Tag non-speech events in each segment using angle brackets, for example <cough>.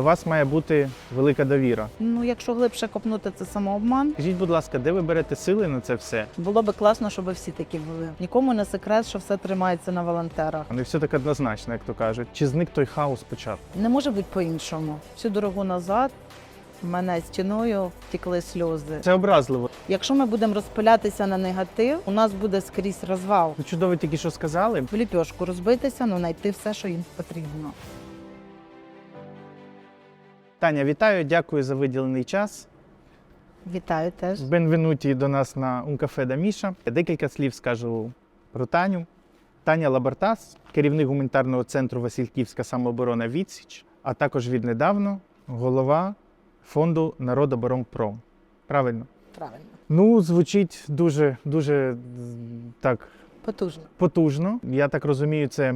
До вас має бути велика довіра. Ну, якщо глибше копнути, це самообман. Скажіть, будь ласка, де ви берете сили на це все? Було би класно, щоб всі такі були. Нікому не секрет, що все тримається на волонтерах. Не все так однозначно, як то кажуть. Чи зник той хаос спочатку? Не може бути по-іншому. Всю дорогу назад мене стіною втікли сльози. Це образливо. Якщо ми будемо розпилятися на негатив, у нас буде скрізь розвал. Ну, чудово тільки що сказали. В ліпьошку розбитися, ну знайти все, що їм потрібно. Таня, вітаю, дякую за виділений час. Вітаю теж. Бенвенуті до нас на Ункафе да Міша. Декілька слів скажу про Таню. Таня Лабартас, керівник гуманітарного центру Васильківська самооборона Відсіч, а також віднедавно голова фонду Народоборонпром. Правильно? Правильно. Ну, звучить дуже, дуже так Потужно. потужно. Я так розумію, це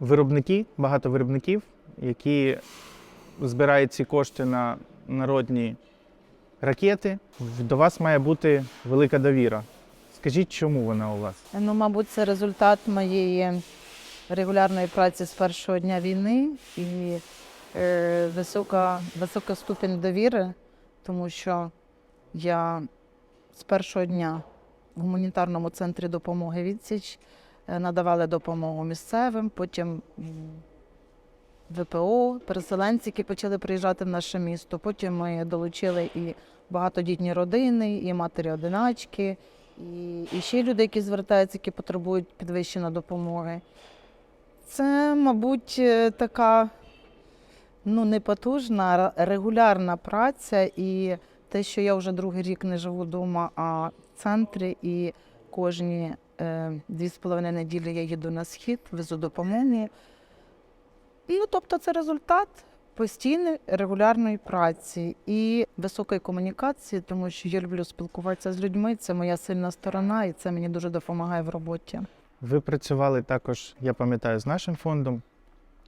виробники, багато виробників, які збирають ці кошти на народні ракети. До вас має бути велика довіра. Скажіть, чому вона у вас? Ну, мабуть, це результат моєї регулярної праці з першого дня війни і е, висока, висока ступінь довіри, тому що я з першого дня в гуманітарному центрі допомоги відсіч е, надавали допомогу місцевим, потім ВПО, переселенці, які почали приїжджати в наше місто. Потім ми долучили і багатодітні родини, і матері-одиначки, і, і ще люди, які звертаються, які потребують підвищеної допомоги. Це, мабуть, е, така ну, не потужна, регулярна праця. І те, що я вже другий рік не живу вдома, а в центрі, і кожні е, дві з половиною неділі я їду на схід, везу допомоги. Ну, тобто, це результат постійної регулярної праці і високої комунікації, тому що я люблю спілкуватися з людьми. Це моя сильна сторона, і це мені дуже допомагає в роботі. Ви працювали також, я пам'ятаю, з нашим фондом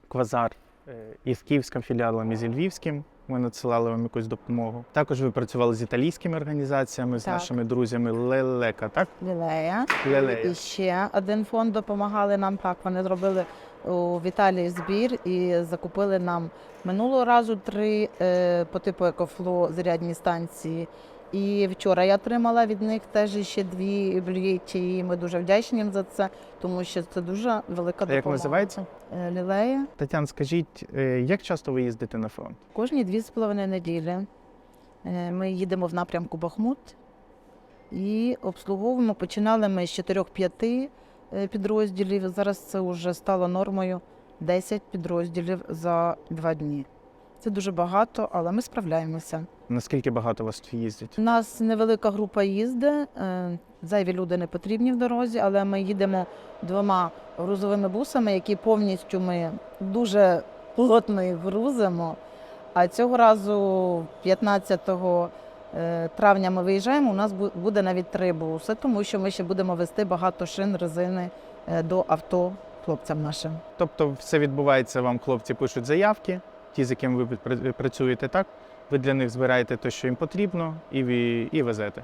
Квазар е, і з київським філіалом, і з львівським. Ми надсилали вам якусь допомогу. Також ви працювали з італійськими організаціями, з Так. нашими друзями Лелека, так? Лілея. Лелея. І ще один фонд допомагали нам. Так, вони зробили у Віталії збір і закупили нам минулого разу три е, по типу екофло зарядні станції. І вчора я отримала від них теж ще дві блюєті, і ми дуже вдячні їм за це, тому що це дуже велика А допомога. як називається? Е, Лілея. Тетян, скажіть, е, як часто ви їздите на фронт? Кожні дві з половиною неділі е, ми їдемо в напрямку Бахмут і обслуговуємо. Починали ми з 4-5 е, підрозділів. Зараз це вже стало нормою 10 підрозділів за два дні. Це дуже багато, але ми справляємося. Наскільки багато вас їздять? У нас невелика група їзде, е, зайві люди не потрібні в дорозі, але ми їдемо двома грузовими бусами, які повністю ми дуже плотно їх грузимо. А цього разу, 15 е, травня, ми виїжджаємо. У нас буде навіть три буси, тому що ми ще будемо вести багато шин, резини е, до авто хлопцям нашим. Тобто все відбувається, вам хлопці пишуть заявки, ті, з якими ви працюєте, так? Ви для них збираєте те, що їм потрібно, і, ви, і везете.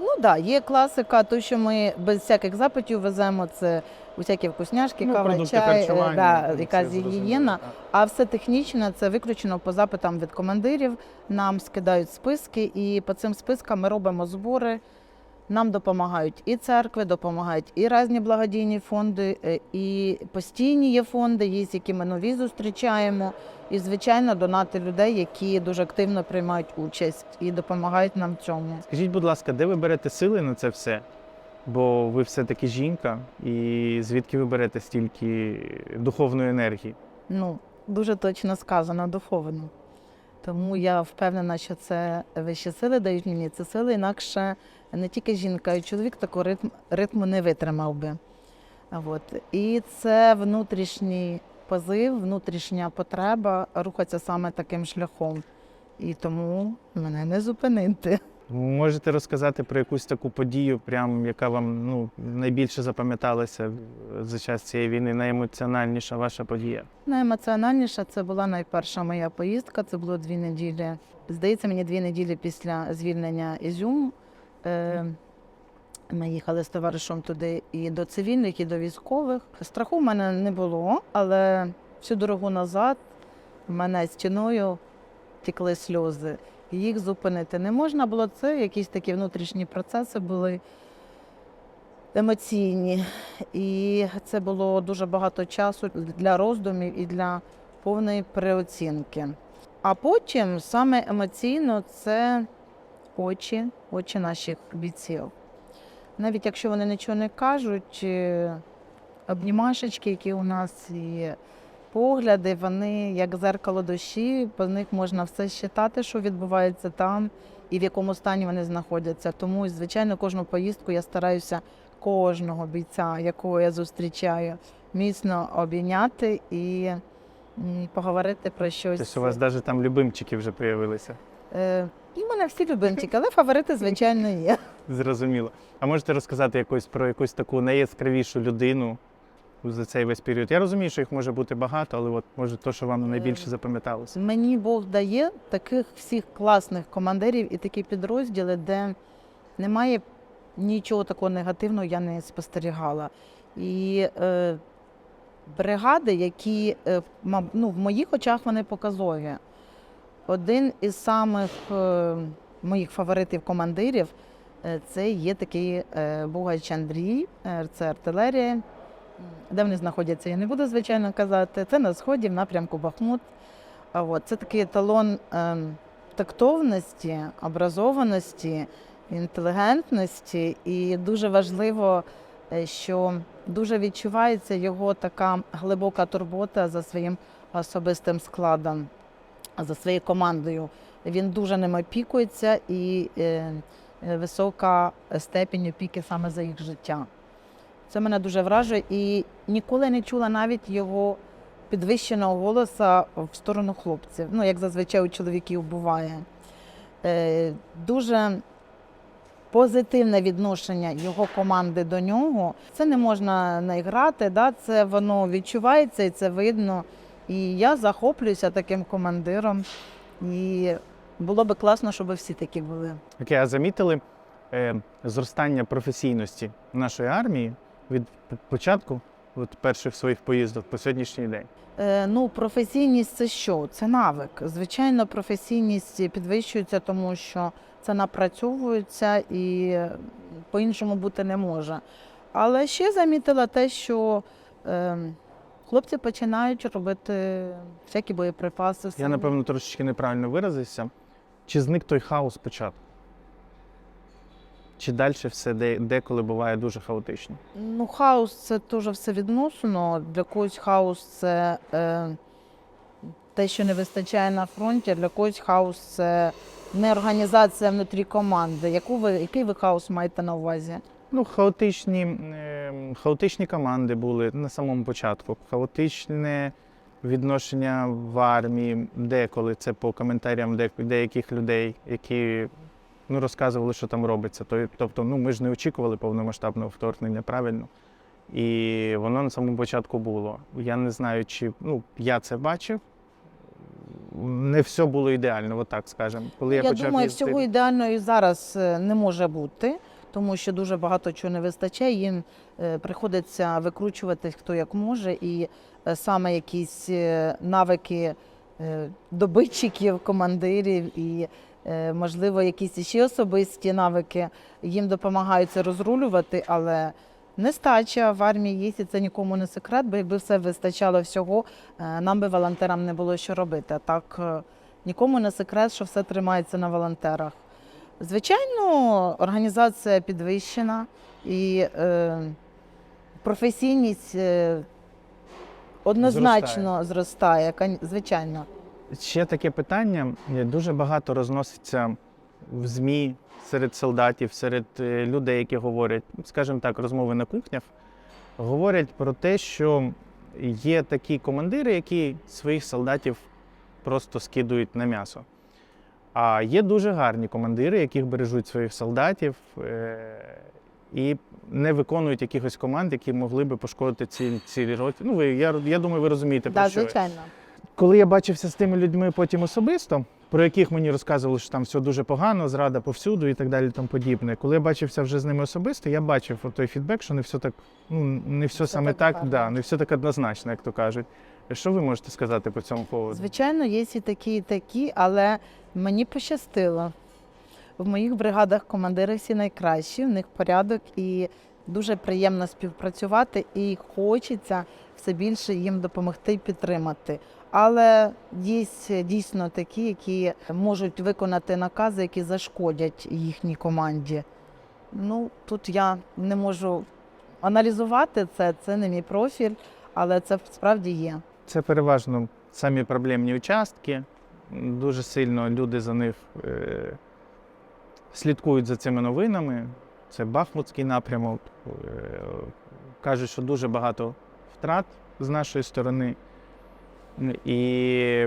Ну так, да, є класика, то що ми без всяких запитів веземо, це усякі вкусняшки, Ну, кава, чай, е, да, якась гігієна. А все технічне це виключено по запитам від командирів. Нам скидають списки, і по цим спискам ми робимо збори. Нам допомагають і церкви, допомагають і різні благодійні фонди, е, і постійні є фонди, є з якими нові зустрічаємо. І, звичайно, донати людей, які дуже активно приймають участь і допомагають нам в цьому. Скажіть, будь ласка, де ви берете сили на це все? Бо ви все-таки жінка, і звідки ви берете стільки духовної енергії? Ну, дуже точно сказано, духовно. Тому я впевнена, що це вищі сили дають мені ці сили, інакше не тільки жінка, і чоловік такого ритм, ритму не витримав би. От. І це внутрішній позив, внутрішня потреба рухатися саме таким шляхом. І тому мене не зупинити. Можете розказати про якусь таку подію, прям, яка вам ну, найбільше запам'яталася за час цієї війни, найемоціональніша ваша подія? Найемоціональніша це була найперша моя поїздка. Це було дві неділі. Здається, мені дві неділі після звільнення Ізюму. Е, Ми їхали з товаришем туди і до цивільних, і до військових. Страху в мене не було, але всю дорогу назад в мене стіною текли сльози. Їх зупинити не можна було. Це якісь такі внутрішні процеси були емоційні. І це було дуже багато часу для роздумів і для повної переоцінки. А потім саме емоційно це очі, очі наших бійців. Навіть якщо вони нічого не кажуть, е, обнімашечки, які у нас і погляди, вони як зеркало душі, по них можна все считати, що відбувається там і в якому стані вони знаходяться. Тому, звичайно, кожну поїздку я стараюся кожного бійця, якого я зустрічаю, міцно обійняти і поговорити про щось. Тобто у вас навіть там любимчики вже з'явилися. Е, І в мене всі любимчики, але фаворити, звичайно, є. <laughs> Зрозуміло. А можете розказати якось про якусь таку найяскравішу людину за цей весь період? Я розумію, що їх може бути багато, але от може то, що вам найбільше запам'яталося. Мені Бог дає таких всіх класних командирів і такі підрозділи, де немає нічого такого негативного, я не спостерігала. І е, бригади, які е, ну, в моїх очах вони показові. Один із самих е, моїх фаворитів командирів е, це є такий е, Бугач Андрій, е, це артилерія. Де вони знаходяться, я не буду звичайно казати. Це на сході, в напрямку Бахмут. От, це такий еталон ем, тактовності, образованості, інтелігентності. І дуже важливо, е, що дуже відчувається його така глибока турбота за своїм особистим складом, за своєю командою. Він дуже ним опікується і е, е, висока степінь опіки саме за їх життя. Це мене дуже вражує і ніколи не чула навіть його підвищеного голоса в сторону хлопців. Ну, як зазвичай у чоловіків буває. Е, дуже позитивне відношення його команди до нього. Це не можна наіграти, да? це воно відчувається і це видно. І я захоплююся таким командиром. І було би класно, щоб всі такі були. Окей, а замітили е, зростання професійності нашої армії від початку от перших своїх поїздок по сьогоднішній день? Е, Ну, професійність це що? Це навик. Звичайно, професійність підвищується, тому що це напрацьовується і по-іншому бути не може. Але ще замітила те, що е, хлопці починають робити всякі боєприпаси. Я, напевно, трошечки неправильно виразився. Чи зник той хаос спочатку? Чи далі все де, деколи буває дуже хаотично? Ну, хаос це теж все відносно. Для когось хаос це е, те, що не вистачає на фронті, для когось хаос це не організація внутрі команди. Яку ви, який ви хаос маєте на увазі? Ну, хаотичні, е, хаотичні команди були на самому початку. Хаотичне відношення в армії, деколи це по коментарям де- деяких людей, які ну, розказували, що там робиться. Тобто, ну, ми ж не очікували повномасштабного вторгнення, правильно? І воно на самому початку було. Я не знаю, чи ну, я це бачив. Не все було ідеально, отак скажемо. Коли я, Я почав думаю, їздити- всього ідеального і зараз е, не може бути, тому що дуже багато чого не вистачає. Їм е, приходиться викручувати хто як може, і е, саме якісь навики добитчиків, командирів і, можливо, якісь ще особисті навики їм допомагають це розрулювати, але. Нестача в армії є, і це нікому не секрет, бо якби все вистачало всього, е, нам би волонтерам не було що робити. Так е, нікому не секрет, що все тримається на волонтерах. Звичайно, організація підвищена і е, професійність е, однозначно зростає, кон- звичайно. Ще таке питання. Е, Дуже багато розноситься в ЗМІ серед солдатів, серед е, людей, які говорять, скажімо так, розмови на кухнях. Говорять про те, що є такі командири, які своїх солдатів просто скидують на м'ясо. А є дуже гарні командири, яких бережуть своїх солдатів е, і не виконують якихось команд, які могли би пошкодити цілі, цілі роті. Ну, ви, я, я думаю, ви розумієте, про Так, що звичайно. Коли я бачився з тими людьми потім особисто, про яких мені розказували, що там все дуже погано, зрада повсюду і так далі, тому подібне. Коли я бачився вже з ними особисто, я бачив той фідбек, що не все так, ну не все Все саме так так, да, не все так однозначно, як то кажуть. Що ви можете сказати по цьому поводу? Звичайно, є і такі, і такі, але мені пощастило. В моїх бригадах командири всі найкращі, в них порядок і дуже приємно співпрацювати, і хочеться все більше їм допомогти і підтримати. Але є дійсно такі, які можуть виконати накази, які зашкодять їхній команді. Ну, тут я не можу аналізувати це, це не мій профіль, але це справді є. Це переважно самі проблемні участки. Дуже сильно люди за них е, слідкують за цими новинами. Це Бахмутський напрямок. Е, кажуть, що дуже багато втрат з нашої сторони. І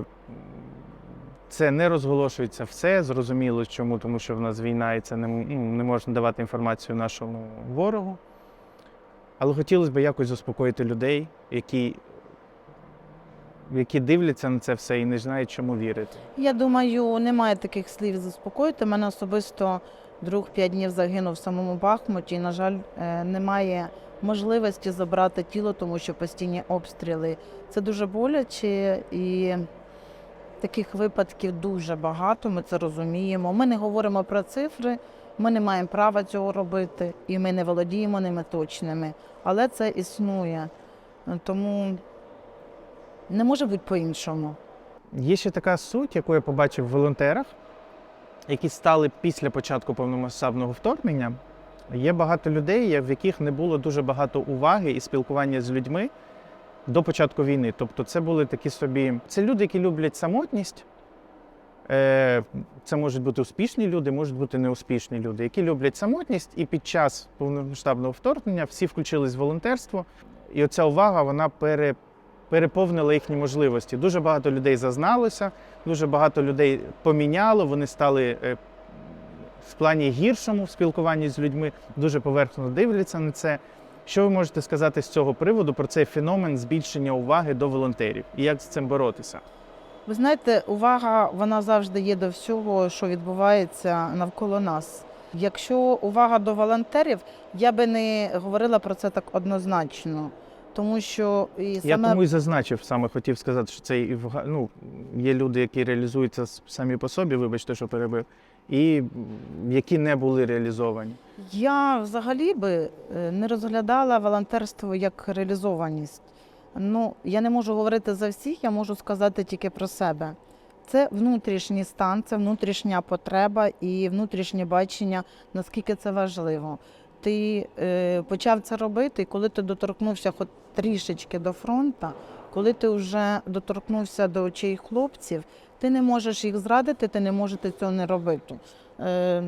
це не розголошується все. Зрозуміло, чому, тому що в нас війна і це не, ну, не можна давати інформацію нашому ворогу. Але хотілося б якось заспокоїти людей, які які дивляться на це все і не знають, чому вірити. Я думаю, немає таких слів заспокоїти. Мене особисто друг п'ять днів загинув в самому Бахмуті. І, на жаль, е, немає можливості забрати тіло, тому що постійні обстріли. Це дуже боляче і таких випадків дуже багато. Ми це розуміємо. Ми не говоримо про цифри, ми не маємо права цього робити, і ми не володіємо ними точними. Але це існує. Тому не може бути по-іншому. Є ще така суть, яку я побачив в волонтерах, які стали після початку повномасштабного вторгнення. Є багато людей, в яких не було дуже багато уваги і спілкування з людьми до початку війни. Тобто, це були такі собі. Це люди, які люблять самотність. Е, Це можуть бути успішні люди, можуть бути неуспішні люди, які люблять самотність, і під час повномасштабного вторгнення всі включились в волонтерство, і оця увага вона пере, переповнила їхні можливості. Дуже багато людей зазналося, дуже багато людей поміняло, вони стали е, в плані гіршому в спілкуванні з людьми, дуже поверхно дивляться на це. Що ви можете сказати з цього приводу про цей феномен збільшення уваги до волонтерів і як з цим боротися? Ви знаєте, увага вона завжди є до всього, що відбувається навколо нас. Якщо увага до волонтерів, я би не говорила про це так однозначно, тому що і Я тому і зазначив, саме хотів сказати, що це і вга- ну, є люди, які реалізуються самі по собі, вибачте, що перебив, і які не були реалізовані. я взагалі би е, не розглядала волонтерство як реалізованість. Ну, я не можу говорити за всіх, я можу сказати тільки про себе. Це внутрішній стан, це внутрішня потреба і внутрішнє бачення, наскільки це важливо. Ти е, почав це робити, і коли ти доторкнувся хоч трішечки до фронту, коли ти вже доторкнувся до очей хлопців, ти не можеш їх зрадити, ти не можеш цього не робити. Е,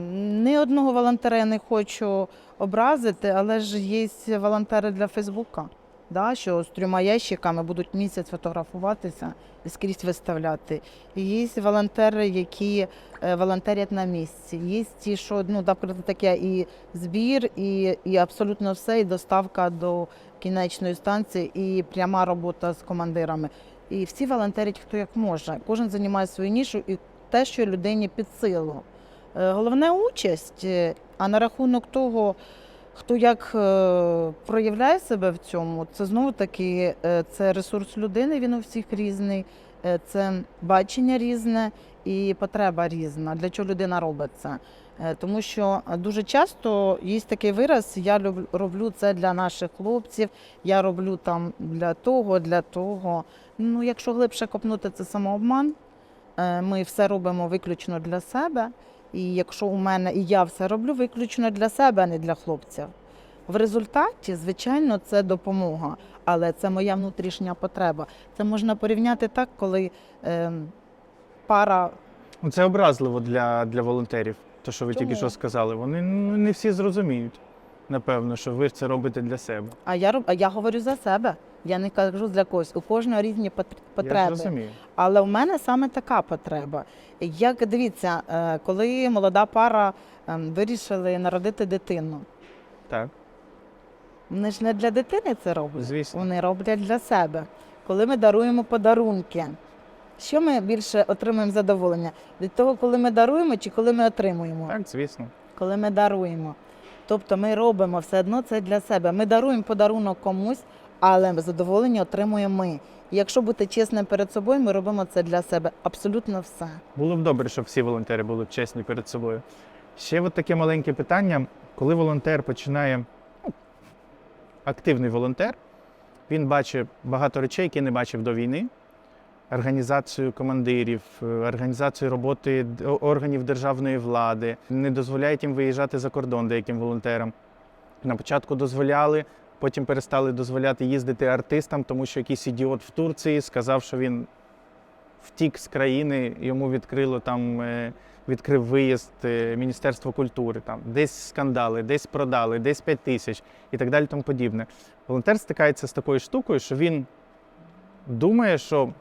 ні одного волонтера я не хочу образити, але ж є волонтери для Фейсбука да, що з трьома ящиками будуть місяць фотографуватися і скрізь виставляти. Є волонтери, які е, волонтерять на місці. Є ті, що ну, наприклад, таке і збір, і, і абсолютно все, і доставка до кінечної станції, і пряма робота з командирами. І всі волонтерять хто як може. Кожен займає свою нішу і те, що людині під силу. Е, Головне участь, е, а на рахунок того, хто як е, проявляє себе в цьому, це знову таки е, це ресурс людини, він у всіх різний, е, це бачення різне і потреба різна. Для чого людина робить це? Тому що дуже часто є такий вираз: я роблю це для наших хлопців, я роблю там для того, для того. Ну, якщо глибше копнути, це самообман. Ми все робимо виключно для себе. І якщо у мене і я все роблю виключно для себе, а не для хлопців. В результаті, звичайно, це допомога, але це моя внутрішня потреба. Це можна порівняти так, коли е, пара Ну, Це образливо для, для волонтерів, то, що ви тільки що сказали. Вони ну, не всі зрозуміють, напевно, що ви це робите для себе. А я роб, а я говорю за себе. Я не кажу для когось. У кожного різні пот- Я потреби. Але в мене саме така потреба. Як дивіться, е, коли молода пара ем, вирішили народити дитину, Так, вони ж не для дитини це роблять. звісно. Вони роблять для себе. Коли ми даруємо подарунки, що ми більше отримуємо задоволення? Від того, коли ми даруємо чи коли ми отримуємо? Так, звісно. Коли ми даруємо. Тобто ми робимо все одно це для себе. Ми даруємо подарунок комусь, але задоволення отримуємо ми. Якщо бути чесним перед собою, ми робимо це для себе абсолютно все. Було б добре, щоб всі волонтери були чесні перед собою. Ще от таке маленьке питання: коли волонтер починає, ну, активний волонтер, він бачить багато речей, які не бачив до війни. Організацію командирів, е, організацію роботи органів державної влади, не дозволяють їм виїжджати за кордон деяким волонтерам. На початку дозволяли, потім перестали дозволяти їздити артистам, тому що якийсь ідіот в Турції сказав, що він втік з країни, йому відкрило там, е, відкрив виїзд е, Міністерство культури. Там десь скандали, десь продали, десь 5 тисяч і так далі. Тому подібне. Волонтер стикається з такою штукою, що він думає, що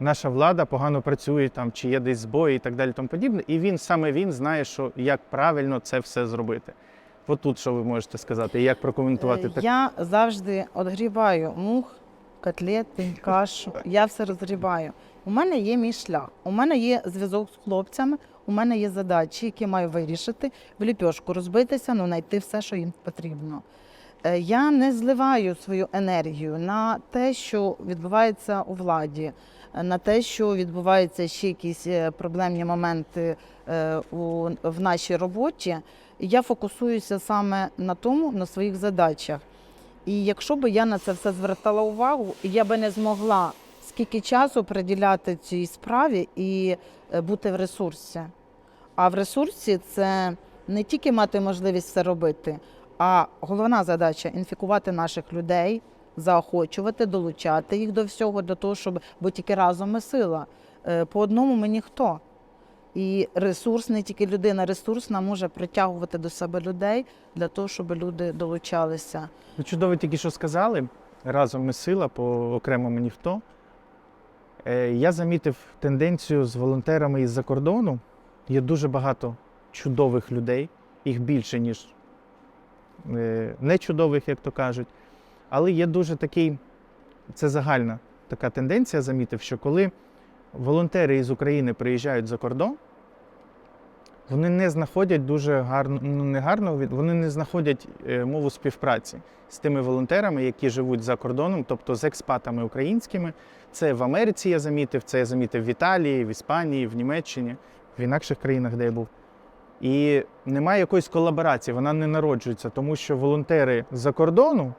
наша влада погано працює, там, чи є десь збої і так далі. Тому подібне. І він саме він знає, що як правильно це все зробити. От тут що ви можете сказати, як прокоментувати Е, так. Я завжди відгрібаю мух, котлети, кашу. Я все розгрібаю. У мене є мій шлях, у мене є зв'язок з хлопцями, у мене є задачі, які маю вирішити, в ліпьошку розбитися, ну знайти все, що їм потрібно. Е, Я не зливаю свою енергію на те, що відбувається у владі, на те, що відбуваються ще якісь е, проблемні моменти в нашій роботі. Я фокусуюся саме на тому, на своїх задачах. І якщо б я на це все звертала увагу, я би не змогла скільки часу приділяти цій справі і е, бути в ресурсі. А в ресурсі це не тільки мати можливість все робити, а головна задача інфікувати наших людей, заохочувати, долучати їх до всього для того, щоб бо тільки разом ми сила. Е, По одному ми ніхто. І ресурс, не тільки людина ресурсна, може притягувати до себе людей для того, щоб люди долучалися. Ви чудово тільки що сказали. Разом ми сила, по окремому ніхто. Е, Я замітив тенденцію з волонтерами із-за кордону. Є дуже багато чудових людей, їх більше, ніж е, нечудових, як то кажуть. Але є дуже такий, це загальна така тенденція, замітив, що коли волонтери із України приїжджають за кордон, вони не знаходять дуже гарно, ну не гарно, вони не знаходять е, мову співпраці з тими волонтерами, які живуть за кордоном, тобто з експатами українськими. Це в Америці я замітив, це я замітив в Італії, в Іспанії, в Німеччині, в інакших країнах, де я був. І немає якоїсь колаборації, вона не народжується, тому що волонтери з-за кордону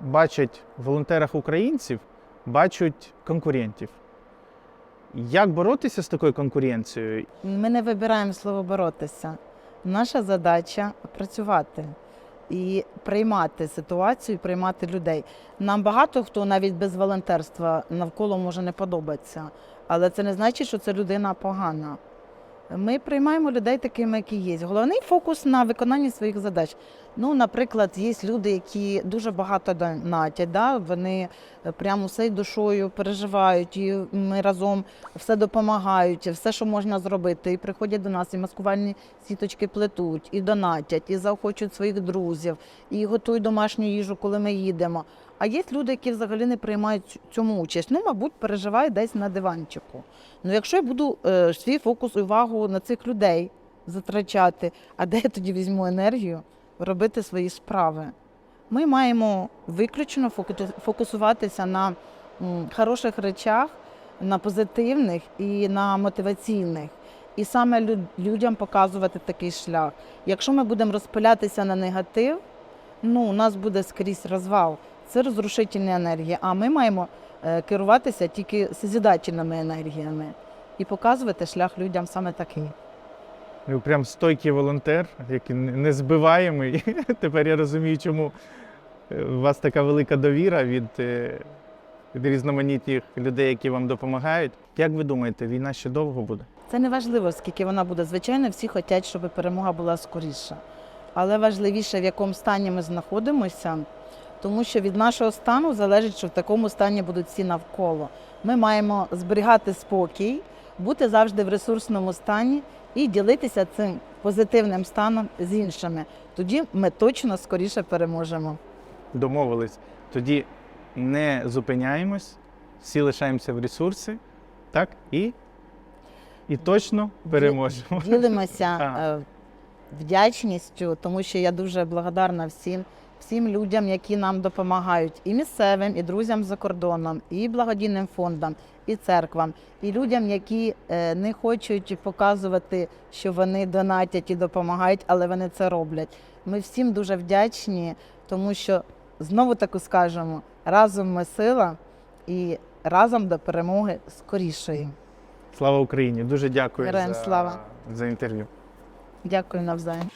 бачать волонтерах українців, бачать конкурентів. Як боротися з такою конкуренцією? Ми не вибираємо слово боротися. Наша задача працювати і приймати ситуацію, приймати людей. Нам багато хто навіть без волонтерства навколо може не подобатися, але це не значить, що це людина погана. Ми приймаємо людей такими, які є. Головний фокус на виконанні своїх задач. Ну, наприклад, є люди, які дуже багато донатять, да? вони е, прямо всією душою переживають, і ми разом все допомагають, все, що можна зробити. І приходять до нас, і маскувальні сіточки плетуть, і донатять, і заохочують своїх друзів, і готують домашню їжу, коли ми їдемо. А є люди, які взагалі не приймають цьому участь. Ну, мабуть, переживають десь на диванчику. Ну, якщо я буду е, свій фокус увагу на цих людей затрачати, а де я тоді візьму енергію робити свої справи? Ми маємо виключно фокусуватися на хороших речах, на позитивних і на мотиваційних. І саме лю- людям показувати такий шлях. Якщо ми будемо розпилятися на негатив, ну у нас буде скрізь розвал. Це розрушительні енергії. А ми маємо е, керуватися тільки созидательними енергіями і показувати шлях людям саме такий. Ви прям стойкий волонтер, який не- незбиваємий. <laughs> Тепер я розумію, чому е, у вас така велика довіра від, е, від різноманітних людей, які вам допомагають. Як ви думаєте, війна ще довго буде? Це не важливо, скільки вона буде. Звичайно, всі хочуть, щоб перемога була скоріша. Але важливіше, в якому стані ми знаходимося, тому що від нашого стану залежить, що в такому стані будуть всі навколо. Ми маємо зберігати спокій, бути завжди в ресурсному стані і ділитися цим позитивним станом з іншими. Тоді ми точно скоріше переможемо. Домовились. Тоді не зупиняємось, всі лишаємося в ресурсі, так? І, і точно переможемо. Ділимося <laughs> Ага. е, вдячністю, тому що я дуже благодарна всім всім людям, які нам допомагають, і місцевим, і друзям за кордоном, і благодійним фондам, і церквам, і людям, які е, не хочуть показувати, що вони донатять і допомагають, але вони це роблять. Ми всім дуже вдячні, тому що знову таку скажемо: разом ми сила і разом до перемоги скорішої. Слава Україні! Дуже дякую Героям за, слава. за інтерв'ю. Дякую навзаєм.